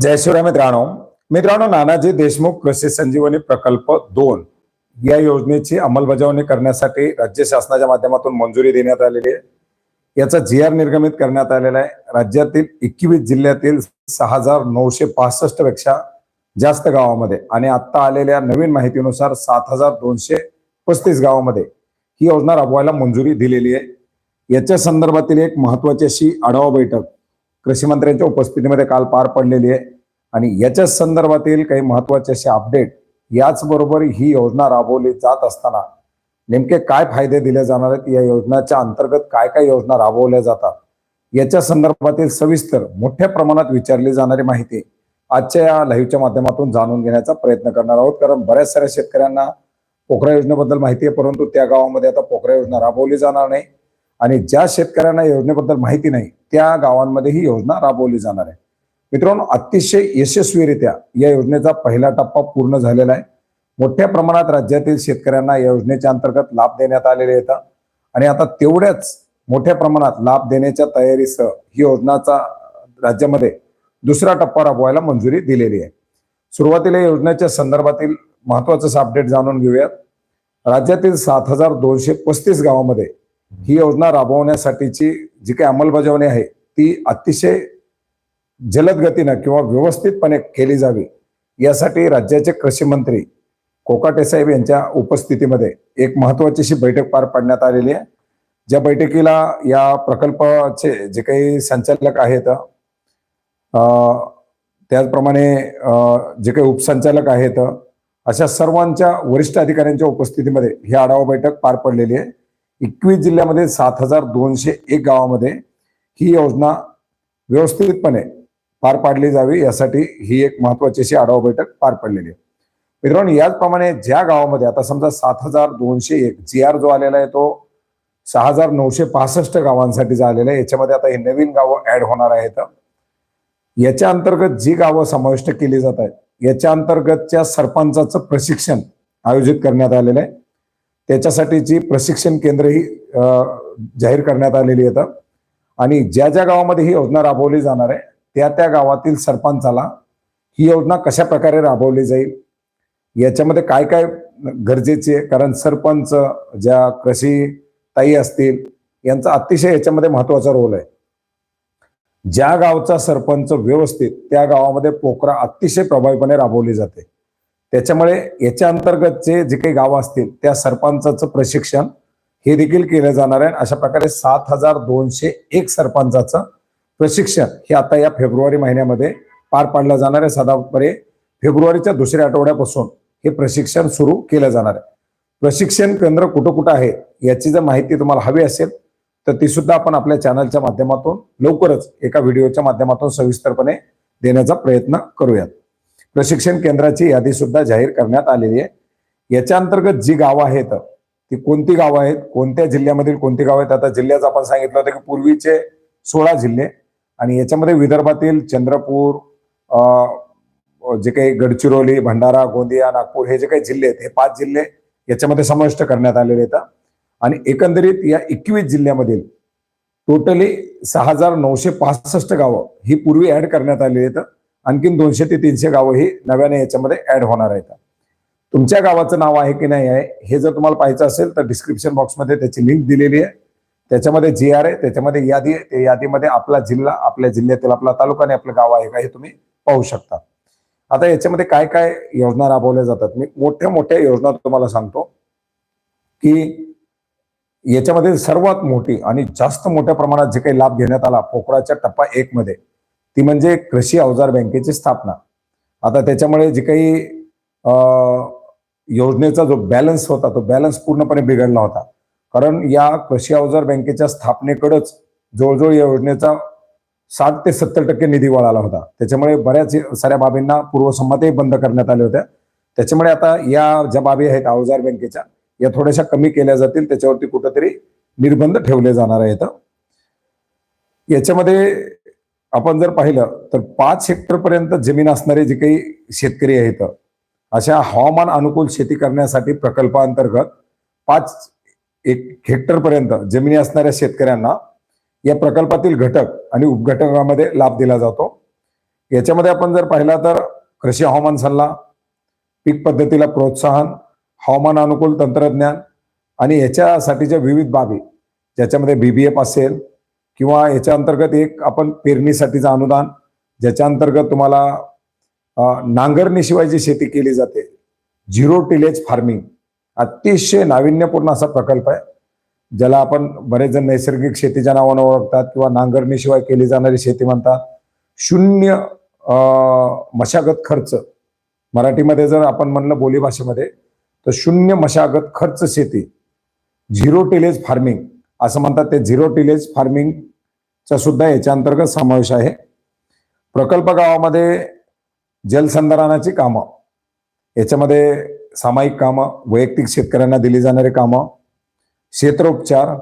जय शिवराय मित्रांनो. मित्रांनो नानाजी देशमुख कृषी संजीवनी प्रकल्प दोन या योजनेची अंमलबजावणी करण्यासाठी राज्य शासनाच्या माध्यमातून मंजुरी देण्यात आलेली आहे. याचा जी आर निर्गमित करण्यात आलेला आहे. राज्यातील एकवीस जिल्ह्यातील सहा हजार नऊशे पासष्टपेक्षा जास्त गावामध्ये आणि आता आलेल्या नवीन माहितीनुसार सात हजार दोनशे पस्तीस गावामध्ये ही योजना राबवायला मंजुरी दिलेली आहे. याच्या संदर्भातील एक महत्वाची अशी आढावा बैठक कृषी मंत्र्यांच्या उपस्थितीमध्ये काल पार पडलेली आहे. आणि याच्या संदर्भातील काही महत्त्वाचे असे अपडेट याचबरोबर ही योजना राबवली जात असताना नेमके काय फायदे दिले जाणार आहेत? या योजनाच्या अंतर्गत काय काय योजना राबवल्या जातात? याच्या संदर्भातील सविस्तर मोठ्या प्रमाणात विचारली जाणारी माहिती आजच्या या लाईव्हच्या माध्यमातून जाणून घेण्याचा प्रयत्न करणार आहोत. कारण बऱ्याच साऱ्या शेतकऱ्यांना पोखरा योजनेबद्दल माहिती आहे परंतु त्या गावामध्ये आता पोखरा योजना राबवली जाणार नाही. आणि ज्या शेतकऱ्यांना योजनेबद्दल माहिती नाही त्या गावांमध्ये ही योजना राबवली जाणार आहे. मित्रांनो अतिशय यशस्वीरित्या या योजनेचा पहिला टप्पा पूर्ण झालेला आहे. मोठ्या प्रमाणात राज्यातील शेतकऱ्यांना या योजनेच्या अंतर्गत लाभ देण्यात आलेले येतात आणि आता तेवढ्याच मोठ्या प्रमाणात लाभ देण्याच्या तयारीसह ही योजनाचा राज्यामध्ये दुसरा टप्पा राबवायला मंजुरी दिलेली आहे. सुरुवातीला या योजनेच्या संदर्भातील महत्वाचं अपडेट जाणून घेऊयात. राज्यातील सात हजार दोनशे पस्तीस गावामध्ये ही योजना राबवण्यासाठीची जी काही अंमलबजावणी आहे ती अतिशय जलद गतीनं किंवा व्यवस्थितपणे केली जावी. यासाठी राज्याचे कृषी मंत्री कोकाटे साहेब यांच्या उपस्थितीमध्ये एक महत्वाची अशी बैठक पार पाडण्यात आलेली आहे. ज्या बैठकीला या प्रकल्पाचे जे काही संचालक आहेत त्याचप्रमाणे जे काही उपसंचालक आहेत अशा सर्वांच्या वरिष्ठ अधिकाऱ्यांच्या उपस्थितीमध्ये ही आढावा बैठक पार पडलेली आहे. एकवीस जिल्ह्यामध्ये सात हजार दोनशे एक गावामध्ये ही योजना व्यवस्थितपणे पार पाडली जावी यासाठी ही एक महत्वाची अशी आढावा बैठक पार पडलेली आहे. मित्रांनो याचप्रमाणे ज्या गावामध्ये आता समजा सात हजार दोनशे एक जी आर जो आलेला आहे तो सहा हजार नऊशे पासष्ट गावांसाठी आलेला आहे याच्यामध्ये आता हे नवीन गावं ऍड होणार आहेत. याच्या अंतर्गत जी गावं समाविष्ट केली जात आहेत याच्या अंतर्गतच्या सरपंचाचं प्रशिक्षण आयोजित करण्यात आलेलं आहे. त्याच्यासाठीची प्रशिक्षण केंद्रही अं, जाहीर करण्यात आलेली आहेत. आणि ज्या ज्या गावामध्ये ही योजना राबवली जाणार आहे त्या त्या गावातील सरपंचाला ही योजना कशा प्रकारे राबवली जाईल याच्यामध्ये काय काय गरजेचे आहे? कारण सरपंच ज्या कृषी ताई असतील यांचा अतिशय याच्यामध्ये महत्त्वाचा रोल आहे. ज्या गावचा सरपंच व्यवस्थित त्या गावामध्ये पोकरा अतिशय प्रभावीपणे राबवली जाते. त्याच्यामुळे याच्या अंतर्गतचे जे काही गावं असतील त्या सरपंचाचं प्रशिक्षण हे देखील केलं जाणार आहे. अशा प्रकारे सात हजार दोनशे एक सरपंचाचं प्रशिक्षण हे आता या फेब्रुवारी महिन्यामध्ये पार पाडलं जाणार आहे. साधारणपणे फेब्रुवारीच्या दुसऱ्या आठवड्यापासून हे प्रशिक्षण सुरू केलं जाणार आहे. प्रशिक्षण केंद्र कुठं कुठं आहे याची जर माहिती तुम्हाला हवी असेल तर ती सुद्धा आपण आपल्या चॅनलच्या माध्यमातून लवकरच एका व्हिडिओच्या माध्यमातून सविस्तरपणे देण्याचा प्रयत्न करूयात. प्रशिक्षण केंद्राची यादी सुद्धा जाहीर करण्यात आलेली आहे. याच्या अंतर्गत जी गावं आहेत ती कोणती गावं आहेत कोणत्या जिल्ह्यामधील कोणती गावं आहेत आता जिल्ह्याचं आपण सांगितलं होतं की पूर्वीचे सोळा जिल्हे आणि याच्यामध्ये विदर्भातील चंद्रपूर जे काही गडचिरोली भंडारा गोंदिया नागपूर हे जे काही जिल्हे आहेत हे पाच जिल्हे याच्यामध्ये समाविष्ट करण्यात आलेले आहेत. आणि एकंदरीत या एकवीस जिल्ह्यामधील टोटली सहा हजार नऊशे पासष्ट गावं ही पूर्वी ऍड करण्यात आलेली आहेत. आणखीन दोनशे ते तीनशे गावं ही नव्याने याच्यामध्ये ऍड होणार आहेत. तुमच्या गावाचं नाव आहे की नाही आहे हे जर तुम्हाला पाहायचं असेल तर डिस्क्रिप्शन बॉक्समध्ये त्याची लिंक दिलेली आहे. त्याच्यामध्ये जी आर आहे त्याच्यामध्ये यादी आहे. त्या यादीमध्ये आपला जिल्हा आपल्या जिल्ह्यातील आपला तालुका आणि आपलं गाव आहे का हे तुम्ही पाहू शकता. आता याच्यामध्ये काय काय योजना राबवल्या जातात? मी मोठ्या मोठ्या योजना तुम्हाला सांगतो की याच्यामध्ये सर्वात मोठी आणि जास्त मोठ्या प्रमाणात जे काही लाभ घेण्यात आला पोखराच्या टप्पा एक मध्ये ती म्हणजे कृषी अवजार बँकेची स्थापना. आता त्याच्यामुळे जे काही योजनेचा जो बॅलन्स होता तो बॅलन्स पूर्णपणे बिघडला होता. कारण या कृषी अवजार बँकेच्या स्थापनेकडंच जवळजवळ या योजनेचा साठ ते सत्तर टक्के निधी वळाला होता. त्याच्यामुळे बऱ्याच साऱ्या बाबींना पूर्वसंमतही बंद करण्यात आल्या होत्या. त्याच्यामुळे आता या ज्या बाबी आहेत अवजार बँकेच्या या थोड्याशा कमी केल्या जातील. त्याच्यावरती कुठंतरी निर्बंध ठेवले जाणार आहेत. याच्यामध्ये आपण जर पाहिलं तर पाच हेक्टर पर्यंत जमीन असणारे जे काही शेतकरी आहेत अशा हवामान अनुकूल शेती करण्यासाठी प्रकल्पाअंतर्गत पाच एक हेक्टर पर्यंत जमिनी असणाऱ्या शेतकऱ्यांना या प्रकल्पातील घटक आणि उपघटकामध्ये लाभ दिला जातो. याच्यामध्ये आपण जर पाहिला तर कृषी हवामान सल्ला पीक पद्धतीला प्रोत्साहन हवामान अनुकूल तंत्रज्ञान आणि याच्यासाठीच्या विविध बाबी ज्याच्यामध्ये बी बी एफ असेल किंवा याच्या अंतर्गत एक आपण पेरणीसाठीचं अनुदान ज्याच्या अंतर्गत तुम्हाला नांगरणीशिवाय जी शेती केली जाते झिरो टिलेज फार्मिंग अतिशय नाविन्यपूर्ण असा प्रकल्प आहे ज्याला आपण बरेच जण नैसर्गिक शेतीच्या नावानं ओळखतात किंवा नांगरणीशिवाय केली जाणारी शेती म्हणतात. शून्य मशागत खर्च मराठीमध्ये जर आपण म्हणलं बोलीभाषेमध्ये तर शून्य मशागत खर्च शेती झिरो टिलेज फार्मिंग असं म्हणतात ते झिरो टिलेज फार्मिंगचा सुद्धा याच्या अंतर्गत समावेश आहे. प्रकल्प गावामध्ये जलसंधारणाची कामं याच्यामध्ये सामायिक कामं वैयक्तिक शेतकऱ्यांना दिली जाणारी कामं क्षेत्रोपचार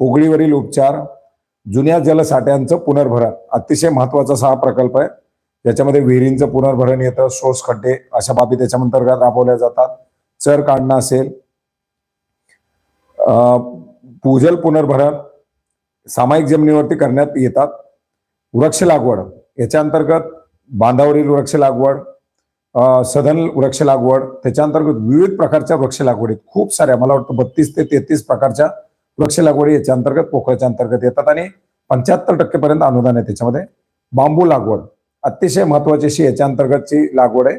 उघडीवरील उपचार जुन्या जलसाठ्यांचं पुनर्भरण अतिशय महत्त्वाचा असा हा प्रकल्प आहे. ज्याच्यामध्ये विहिरींचं पुनर्भरण येतं सोस खड्डे अशा बाबी त्याच्या अंतर्गत राबवल्या जातात. चर काढणं असेल अं, भूजल पुनर्भरण सामायिक जमिनीवरती करण्यात येतात. वृक्ष लागवड याच्या अंतर्गत बांधावरील वृक्ष लागवड सधन वृक्ष लागवड त्याच्या अंतर्गत विविध प्रकारच्या वृक्ष लागवडीत खूप साऱ्या मला वाटतं बत्तीस ते तेहतीस प्रकारच्या वृक्ष लागवडी याच्या अंतर्गत पोखळच्या अंतर्गत येतात आणि पंच्याहत्तर टक्केपर्यंत अनुदान आहे त्याच्यामध्ये. बांबू लागवड अतिशय महत्वाची अशी याच्या अंतर्गतची लागवड आहे.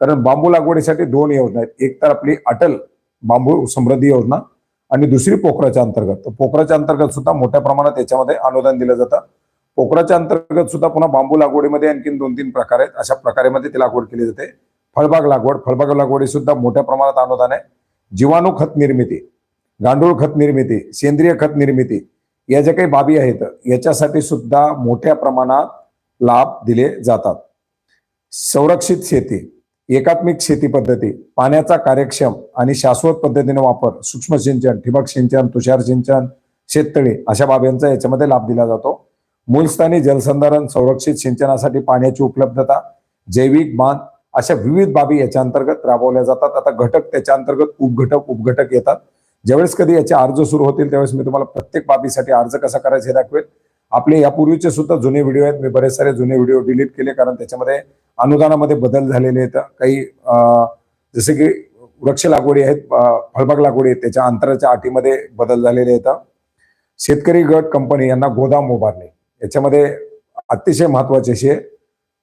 कारण बांबू लागवडीसाठी दोन योजना आहेत. एक तर आपली अटल बांबू समृद्धी योजना आणि दुसरी पोखराच्या अंतर्गत. पोखराच्या अंतर्गत सुद्धा मोठ्या प्रमाणात याच्यामध्ये अनुदान दिलं जातं. पोखराच्या अंतर्गत सुद्धा पुन्हा बांबू लागवडीमध्ये आणखीन दोन तीन प्रकार आहेत. अशा प्रकारे मध्ये ती लागवड केली जाते. फळबाग लागवड फळबाग लागवडी सुद्धा मोठ्या प्रमाणात अनुदान आहे. जीवाणू खत निर्मिती गांडूळ खत निर्मिती सेंद्रिय खत निर्मिती या ज्या काही बाबी आहेत याच्यासाठी सुद्धा मोठ्या प्रमाणात लाभ दिले जातात. संरक्षित शेती एकात्मिक शेती पद्धती पाण्याचा कार्यक्षम आणि शाश्वत पद्धतीने वापर सूक्ष्म सिंचन ठिबक सिंचन तुषार सिंचन शेततळे अशा बाबींचा याच्यामध्ये लाभ दिला जातो. मूलस्थानी जलसंधारण संरक्षित सिंचनासाठी पाण्याची उपलब्धता जैविक बांध अशा विविध बाबी याच्या अंतर्गत राबवल्या जातात. आता घटक त्याच्या अंतर्गत उपघटक उपघटक येतात. ज्यावेळेस कधी याचे अर्ज सुरू होतील त्यावेळेस मी तुम्हाला प्रत्येक बाबीसाठी अर्ज कसा करायचा हे दाखवेल. आपले यापूर्वीचे सुद्धा जुने व्हिडिओ आहेत. मी बरेच सारे जुने व्हिडिओ डिलीट केले कारण त्याच्यामध्ये अनुदानामध्ये बदल झालेले आहेत. काही जसे की वृक्ष लागवडी आहेत फळबाग लागवडी आहेत त्याच्या अंतराच्या अटीमध्ये बदल झालेले आहेत. शेतकरी गट कंपनी यांना गोदाम उभारणे. याच्यामध्ये अतिशय महत्त्वाचे असे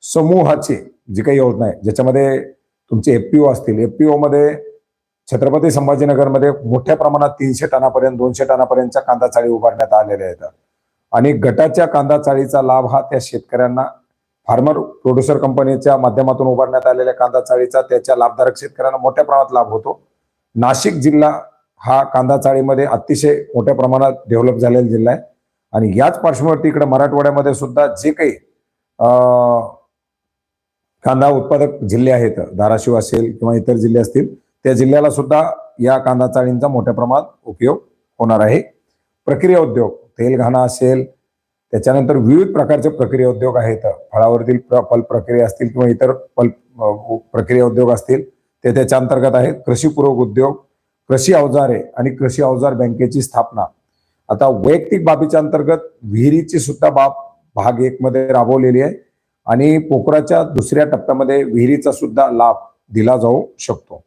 समूहाची जी काही योजना आहे ज्याच्यामध्ये तुमचे एफपीओ असतील. एफपीओ मध्ये छत्रपती संभाजीनगरमध्ये मोठ्या प्रमाणात तीनशे टनापर्यंत दोनशे टनापर्यंतच्या कांदा चाळी उभारण्यात आलेल्या आहेत. आणि गटाच्या कांदा चाळीचा लाभ हा त्या शेतकऱ्यांना फार्मर प्रोड्युसर कंपनीच्या माध्यमातून उभारण्यात आलेल्या कांदा चाळीचा त्याच्या लाभधारक शेतकऱ्यांना मोठ्या प्रमाणात लाभ होतो. नाशिक जिल्हा हा कांदा चाळीमध्ये अतिशय मोठ्या प्रमाणात डेव्हलप झालेला जिल्हा आहे. आणि याच पार्श्वभूमीवरती इकडे मराठवाड्यामध्ये सुद्धा जे काही अं, कांदा उत्पादक जिल्हे आहेत धाराशिव असेल किंवा इतर जिल्हे असतील त्या जिल्ह्याला सुद्धा या कांदा चाळींचा मोठ्या प्रमाणात उपयोग होणार आहे. प्रक्रिया उद्योग तेलघाणा असेल त्याच्यानंतर विविध प्रकारचे प्रक्रिया उद्योग आहेत. फळावरील प्र- पल्प प्रक्रिया असतील किंवा इतर पल्प प्रक्रिया उद्योग असतील ते त्याच्या अंतर्गत आहेत. कृषीपूरक उद्योग कृषी अवजारे आणि कृषी अवजार बँकेची स्थापना. आता वैयक्तिक बाबीच्या अंतर्गत विहिरीची सुद्धा बाब भाग एक मध्ये राबवलेली आहे आणि पोखराच्या दुसऱ्या टप्प्यामध्ये विहिरीचा सुद्धा लाभ दिला जाऊ शकतो.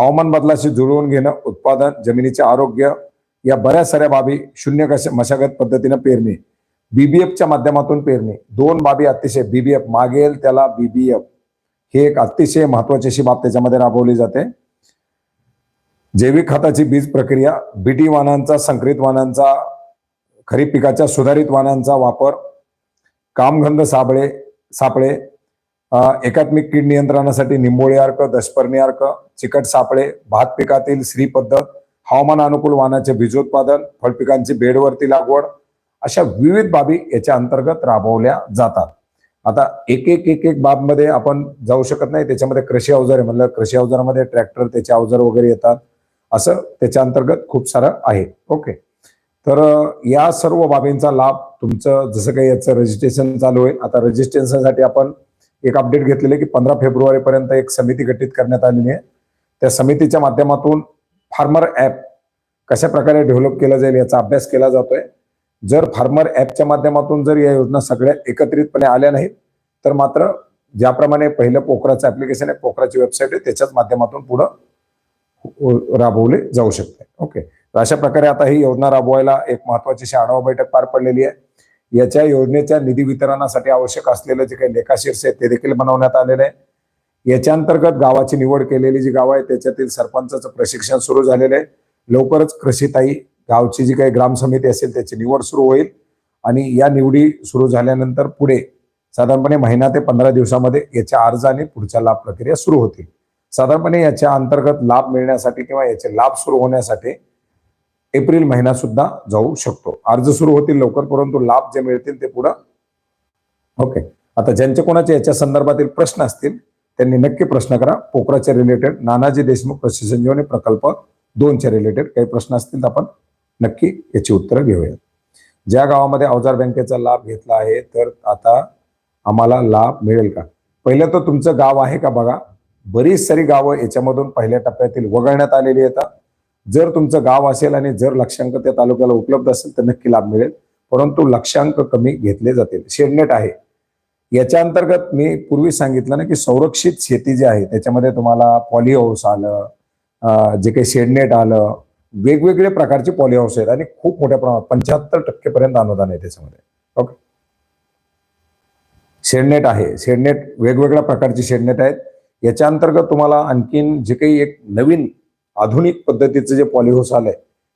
हवामान बदलाशी जुळवून घेणं उत्पादन जमिनीचे आरोग्य या बऱ्याच साऱ्या बाबी शून्य कशा मशागत पद्धतीनं पेरणे बीबीएफच्या माध्यमातून पेरणी. दोन बाबी अतिशय बीबीएफ मागेल त्याला बीबीएफ हे एक अतिशय महत्वाची अशी बाब त्याच्यामध्ये राबवली जाते. जैविक खताची बीज प्रक्रिया बीटी वाहनांचा संकरित वाहनांचा खरीप पिकाच्या सुधारित वाहनांचा वापर कामगंध साबळे सापळे एकात्मिक कीड नियंत्रणासाठी निंबोळी अर्क दशपर्णी अर्क चिकट सापळे भात पिकातील श्री पद्धत हवामान अनुकूल वाहनाचे बीजोत्पादन फळपिकांची बेडवरती लागवड अशा विविध बाबी याच्या अंतर्गत राबवल्या जातात. आता एक एक एक एक बाबमध्ये आपण जाऊ शकत नाही. त्याच्यामध्ये कृषी अवजार आहे म्हणलं कृषी अवजारामध्ये ट्रॅक्टर त्याचे अवजार वगैरे येतात. असं त्याच्या अंतर्गत खूप सारं आहे. ओके. तर या सर्व बाबींचा लाभ तुमचं जसं काही याचं रजिस्ट्रेशन चालू आहे आता रजिस्ट्रेशनसाठी आपण एक अपडेट घेतलेले की पंधरा फेब्रुवारी पर्यंत एक समिती गठीत करण्यात आलेली आहे. त्या समितीच्या माध्यमातून फार्मर ॲप कशा प्रकारे डेव्हलप केलं जाईल याचा अभ्यास केला जातोय. जर फार्मर ॲपच्या माध्यमातून जर या योजना सगळ्या एकत्रितपणे आल्या नाहीत तर मात्र ज्याप्रमाणे पहिलं पोखराचं ऍप्लिकेशन आहे पोखराची वेबसाईट आहे त्याच्याच माध्यमातून पुढं राबवले जाऊ शकते. ओके तर अशा प्रकारे आता ही योजना राबवायला एक महत्वाची अशी आढावा बैठक पार पडलेली आहे. याच्या योजनेच्या निधी वितरणासाठी आवश्यक असलेलं जे काही लेखाशीर्ष आहे ते देखील बनवण्यात आलेलं आहे. याच्या अंतर्गत गावाची निवड केलेली जी गाव आहे त्याच्यातील सरपंचाचं प्रशिक्षण सुरू झालेलं आहे. लवकरच कृषीताई गावची जी काही ग्राम समिती असेल त्याची निवड सुरू होईल आणि या निवडी सुरू झाल्यानंतर पुढे साधारणपणे महिना ते पंधरा दिवसामध्ये याच्या अर्ज आणि पुढच्या लाभ प्रक्रिया सुरू होतील. साधारणपणे याच्या अंतर्गत लाभ मिळण्यासाठी किंवा याचे लाभ सुरू होण्यासाठी एप्रिल महिना सुद्धा जाऊ शकतो. अर्ज सुरू होतील लवकर परंतु लाभ जे मिळतील ते पुढं. ओके. आता ज्यांचे कोणाचे याच्या संदर्भातील प्रश्न असतील त्यांनी नक्की प्रश्न करा. पोखराच्या रिलेटेड नानाजी देशमुख प्रशिक्षण जीवन प्रकल्प दोनच्या रिलेटेड काही प्रश्न असतील तर आपण नक्की याची उत्तरं घेऊयात. ज्या गावामध्ये अवजार बँकेचा लाभ घेतला आहे तर आता आम्हाला लाभ मिळेल का? पहिलं तर तुमचं गाव आहे का बघा? बरीच सारी गावं याच्यामधून पहिल्या टप्प्यातील वगळण्यात आलेली येतात जर तुमचं गाव असेल आणि जर लक्षांक त्या तालुक्याला उपलब्ध असेल तर नक्की लाभ मिळेल. परंतु लक्षांक कमी घेतले जातील. शेडनेट आहे. याच्या अंतर्गत मी पूर्वी सांगितलं ना की संरक्षित शेती जी आहे त्याच्यामध्ये तुम्हाला पॉली हाऊस आलं जे काही शेडनेट आलं वेगवेगळ्या प्रकारचे पॉलीहाऊस आहेत आणि खूप मोठ्या प्रमाणात पंच्याहत्तर टक्केपर्यंत अनुदान आहे त्याच्यामध्ये. ओके शेडनेट आहे. शेडनेट वेगवेगळ्या प्रकारची शेडनेट आहेत. याच्या अंतर्गत तुम्हाला आणखीन जे काही एक नवीन आधुनिक पद्धतीचं जे पॉलिहाऊस आलंय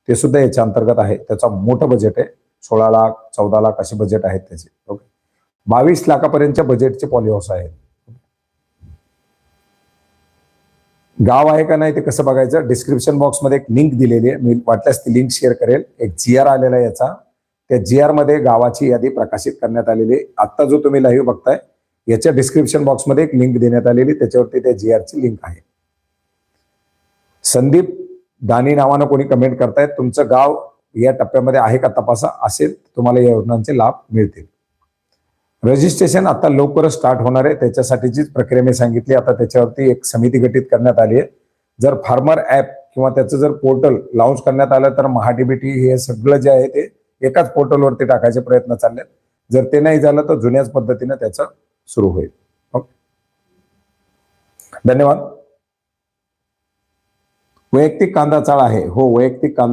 ते सुद्धा याच्या अंतर्गत आहे. त्याचा मोठं बजेट आहे. सोळा लाख चौदा लाख असे बजेट आहेत त्याचे. ओके बावीस लाखापर्यंतच्या बजेटचे पॉलिहाऊस आहेत. गाव आहे का नाही ते कसं बघायचं? डिस्क्रिप्शन बॉक्समध्ये एक लिंक दिलेली आहे. मी वाटल्यास ती लिंक शेअर करेल. एक जी आर आलेला आहे याचा. त्या जी आरमध्ये गावाची यादी प्रकाशित करण्यात आलेली आहे. आता जो तुम्ही लाईव्ह बघताय याच्या डिस्क्रिप्शन बॉक्समध्ये एक लिंक देण्यात आलेली त्याच्यावरती त्या जी ची लिंक आहे. संदीप दानी नावानं कोणी कमेंट करतायत. तुमचं गाव या टप्प्यामध्ये आहे का तपासा? असेल तुम्हाला या योजनांचे लाभ मिळतील. रजिस्ट्रेशन आता लवकरच स्टार्ट होणार आहे. त्याच्यासाठीचीच प्रक्रिया मी सांगितली आता त्याच्यावरती एक समिती गठीत करण्यात आली आहे. जर फार्मर ऍप किंवा त्याचं जर पोर्टल लॉन्च करण्यात आलं तर महाडीबीटी हे सगळं जे आहे ते एकाच पोर्टलवरती टाकायचे प्रयत्न चालले आहेत. जर ते नाही झालं तर जुन्याच पद्धतीनं त्याचं सुरू होईल. ओके धन्यवाद. वैयक्तिक कांदा चाळ आहे. हो वैयक्तिक कांदा